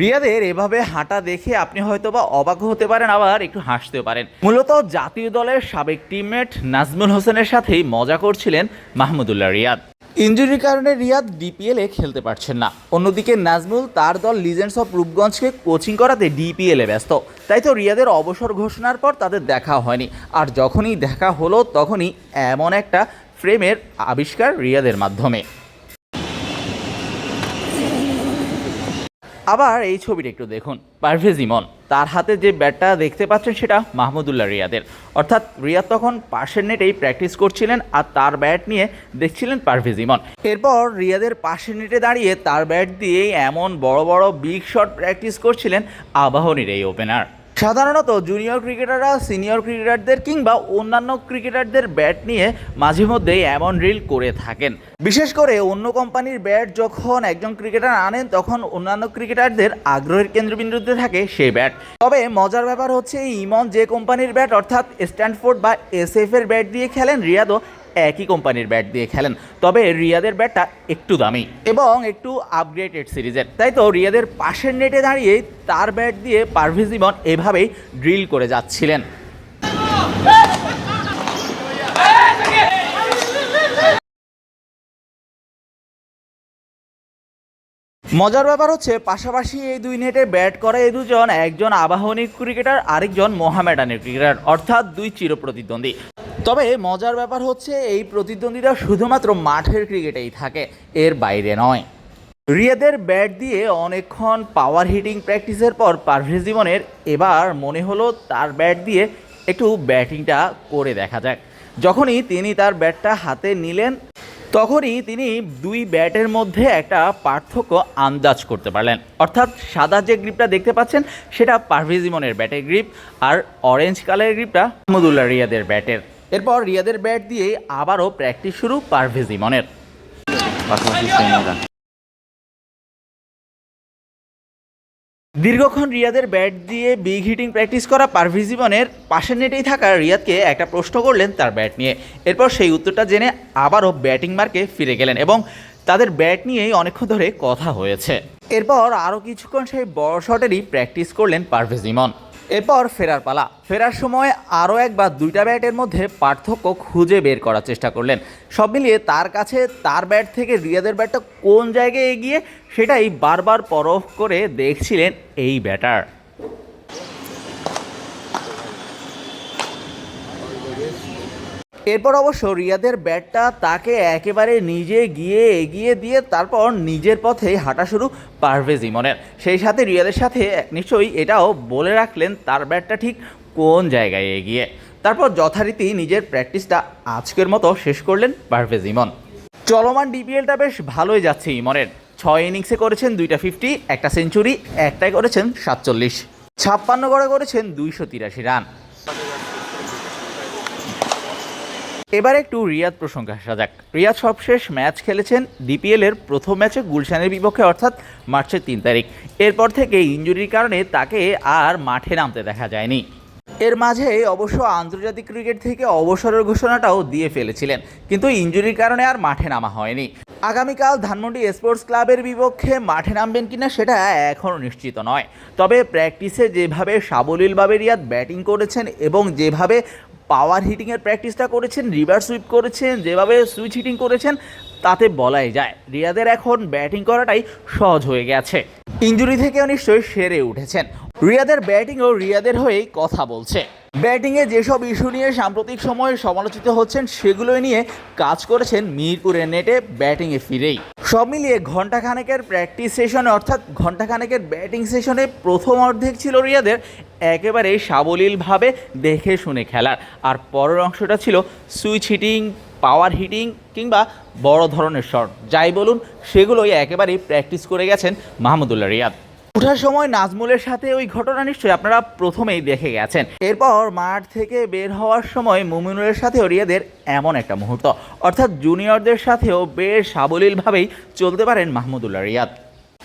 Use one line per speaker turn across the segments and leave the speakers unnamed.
রিয়াদের এভাবে হাঁটা দেখে আপনি হয়তো বা অবাক হতে পারেন, আবার একটু হাসতেও পারেন। মূলত জাতীয় দলের সাবেক টিমমেট নাজমুল হোসেনের সাথেই মজা করছিলেন মাহমুদুল্লাহ রিয়াদ। ইঞ্জুরির কারণে রিয়াদ ডিপিএলে খেলতে পারছেন না। অন্যদিকে নাজমুল তার দল লিজেন্ডস অফ রূপগঞ্জকে কোচিং করাতে ডিপিএলে ব্যস্ত। তাই তো রিয়াদের অবসর ঘোষণার পর তাদের দেখা হয়নি। আর যখনই দেখা হলো, তখনই এমন একটা ফ্রেমের আবিষ্কার রিয়াদের মাধ্যমে। আবার এই ছবিটা একটু দেখুন। পারভেজ ইমন, তার হাতে যে ব্যাটটা দেখতে পাচ্ছেন সেটা মাহমুদুল্লাহ রিয়াদের। অর্থাৎ রিয়াদ তখন পাশের নেটেই প্র্যাকটিস করছিলেন আর তার ব্যাট নিয়ে দেখছিলেন পারভেজ ইমন। এরপর রিয়াদের পাশের নেটে দাঁড়িয়ে তার ব্যাট দিয়েই এমন বড় বড় বিগ শট প্র্যাকটিস করছিলেন আবাহনীর এই ওপেনার সাধারণত জুনিয়র ক্রিকেটাররা সিনিয়র ক্রিকেটারদের কিংবা অন্যান্য ক্রিকেটারদের ব্যাট নিয়ে মাঝে মধ্যেই এমন রিল করে থাকেন। বিশেষ করে অন্য কোম্পানির ব্যাট যখন একজন ক্রিকেটার আনেন, তখন অন্যান্য ক্রিকেটারদের আগ্রহের কেন্দ্রবিন্দুতে থাকে সেই ব্যাট তবে মজার ব্যাপার হচ্ছে, ইমন যে কোম্পানির ব্যাট অর্থাৎ স্ট্যান্ডফোর্ড বা এসএফ এর ব্যাট দিয়ে খেলেন, রিয়াদও একই কোম্পানির ব্যাট দিয়ে খেলেন। তবে রিয়াদের ব্যাটটা একটু দামি এবং একটু আপগ্রেডেড সিরিজের। তাই তো রিয়াদের পাশের নেটে দাঁড়িয়ে তার ব্যাট দিয়ে পারভেজ ইমন এভাবেই ড্রিল করে যাচ্ছিলেন। মজার ব্যাপার হচ্ছে, পাশাপাশি এই দুই নেটে ব্যাট করা এই দুজন, একজন আবাহনী ক্রিকেটার, আরেকজন মোহামেডানের ক্রিকেটার, অর্থাৎ দুই চিরপ্রতিদ্বন্দ্বী। তবে মজার ব্যাপার হচ্ছে, এই প্রতিদ্বন্দ্বীরা শুধুমাত্র মাঠের ক্রিকেটেই থাকে, এর বাইরে নয়। রিয়াদের ব্যাট দিয়ে অনেকক্ষণ পাওয়ার হিটিং প্র্যাকটিসের পর পারভেজ জীবনের এবার মনে হলো তার ব্যাট দিয়ে একটু ব্যাটিংটা করে দেখা যাক। যখনই তিনি তার ব্যাটটা হাতে নিলেন তখনই তিনি দুই ব্যাটের মধ্যে একটা পার্থক্য আন্দাজ করতে পারলেন। অর্থাৎ সাদা যে গ্রিপটা দেখতে পাচ্ছেন, সেটা পারভেজ ইমনের ব্যাটের গ্রিপ আর অরেঞ্জ কালারের গ্রিপটা আহমদুল্লাহ রিয়াদের ব্যাটের। এরপর রিয়াদের ব্যাট দিয়ে আবারও প্র্যাকটিস শুরু পারভেজ ইমনের। দীর্ঘক্ষণ রিয়াদের ব্যাট দিয়ে বিগ হিটিং প্র্যাকটিস করা পারভি জীবনের পাশের নেটেই থাকা রিয়াদকে একটা প্রশ্ন করলেন তার ব্যাট নিয়ে। এরপর সেই উত্তরটা জেনে আবারও ব্যাটিং মার্কে ফিরে গেলেন এবং তাদের ব্যাট নিয়েই অনেকক্ষণ ধরে কথা হয়েছে। এরপর আরও কিছুক্ষণ সেই বড় শটেরই প্র্যাকটিস করলেন পারভেজ ইমন এরপর ফেরার পালা। ফেরার সময় আরও একবার দুইটা ব্যাটের মধ্যে পার্থক্য খুঁজে বের করার চেষ্টা করলেন। সব মিলিয়ে তার কাছে তার ব্যাট থেকে রিয়াদের ব্যাটটা কোন জায়গায় এগিয়ে সেটাই বারবার পরখ করে দেখছিলেন এই ব্যাটার। এরপর অবশ্য রিয়াদের ব্যাটটা তাকে একেবারে নিজে গিয়ে এগিয়ে দিয়ে তারপর নিজের পথে হাঁটা শুরু পারভেজ ইমনের। সেই সাথে রিয়াদের সাথে নিশ্চয়ই এটাও বলে রাখলেন তার ব্যাটটা ঠিক কোন জায়গায় এগিয়ে। তারপর যথারীতি নিজের প্র্যাকটিসটা আজকের মতো শেষ করলেন পারভেজ ইমন। চলমান ডিপিএলটা বেশ ভালোই যাচ্ছে ইমনের। ছয় ইনিংসে করেছেন দুইটা ফিফটি, একটা সেঞ্চুরি, একটাই করেছেন সাতচল্লিশ। ছাপ্পান্ন গড়ে করেছেন দুইশো তিরাশি রান। এবার একটু রিয়াদ প্রসঙ্গে আসা যাক। রিয়াদ সবশেষ ম্যাচ খেলেছেন ডিপিএল এর প্রথম ম্যাচে গুলশানের বিপক্ষে, অর্থাৎ মার্চের তিন তারিখ। এরপর থেকে ইঞ্জুরির কারণে তাকে আর মাঠে নামতে দেখা যায়নি। এর মাঝে অবশ্য আন্তর্জাতিক ক্রিকেট থেকে অবসরের ঘোষণাটাও দিয়ে ফেলেছিলেন, কিন্তু ইঞ্জুরির কারণে আর মাঠে নামা হয়নি। আগামীকাল ধানমন্ডি স্পোর্টস ক্লাবের বিপক্ষে মাঠে নামবেন কিনা সেটা এখনও নিশ্চিত নয়। তবে প্র্যাকটিসে যেভাবে সাবলীলভাবে রিয়াদ ব্যাটিং করেছেন এবং যেভাবে পাওয়ার হিটিংয়ের প্র্যাকটিসটা করেছেন রিভার সুইপ করেছেন, যেভাবে সুইচ হিটিং করেছেন, তাতে বলাই যায়। রিয়াদের এখন ব্যাটিং করাটাই সহজ হয়ে গেছে। ইঞ্জুরি থেকেও নিশ্চয়ই সেরে উঠেছেন। রিয়াদের ব্যাটিংও রিয়াদের হয়েই কথা বলছে। ব্যাটিংয়ে যেসব ইস্যু নিয়ে সাম্প্রতিক সময়ে সমালোচিত হচ্ছেন সেগুলো নিয়ে কাজ করেছেন মিরপুরের নেটে ব্যাটিংয়ে ফিরেই। সব মিলিয়ে ঘণ্টাখানেকের প্র্যাকটিস সেশনে অর্থাৎ ঘণ্টাখানেকের ব্যাটিং সেশনে প্রথম অর্ধেক ছিল রিয়াদের, একেবারে সাবলীলভাবে দেখে শুনে খেলার। আর পরের অংশটা ছিল সুইচ হিটিং পাওয়ার হিটিং কিংবা বড় ধরনের শট যাই বলুন, সেগুলোই একেবারেই প্র্যাকটিস করে গেছেন মাহমুদুল্লাহ রিয়াদ। ওঠার সময় নাজমুলের সাথে ওই ঘটনা নিশ্চয়ই আপনারা প্রথমেই দেখে গেছেন। এরপর মাঠ থেকে বের হওয়ার সময় মুমিনুলের সাথেও রিয়াদের এমন একটা মুহূর্ত। অর্থাৎ জুনিয়রদের সাথেও বেশ সাবলীলভাবেই চলতে পারেন মাহমুদুল্লাহ রিয়াদ।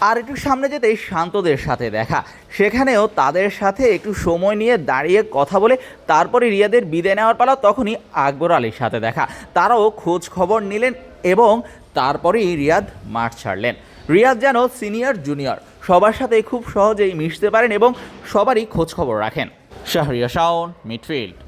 আর একটু সামনে যেতেই শান্তদের সাথে দেখা। সেখানেও তাদের সাথে একটু সময় নিয়ে দাঁড়িয়ে কথা বলে তারপরে রিয়াদের বিদায় নেওয়ার পালা তখনই আকবর আলীর সাথে দেখা। তারাও খোঁজ খবর নিলেন এবং তারপরেই রিয়াদ মাঠ ছাড়লেন। রিয়াদ যেন সিনিয়র, জুনিয়র সবার সাথে খুব সহজেই মিশতে পারেন এবং সবারই খোঁজ খবর রাখেন। শাহরিয়া শাওন মিডফিল্ড।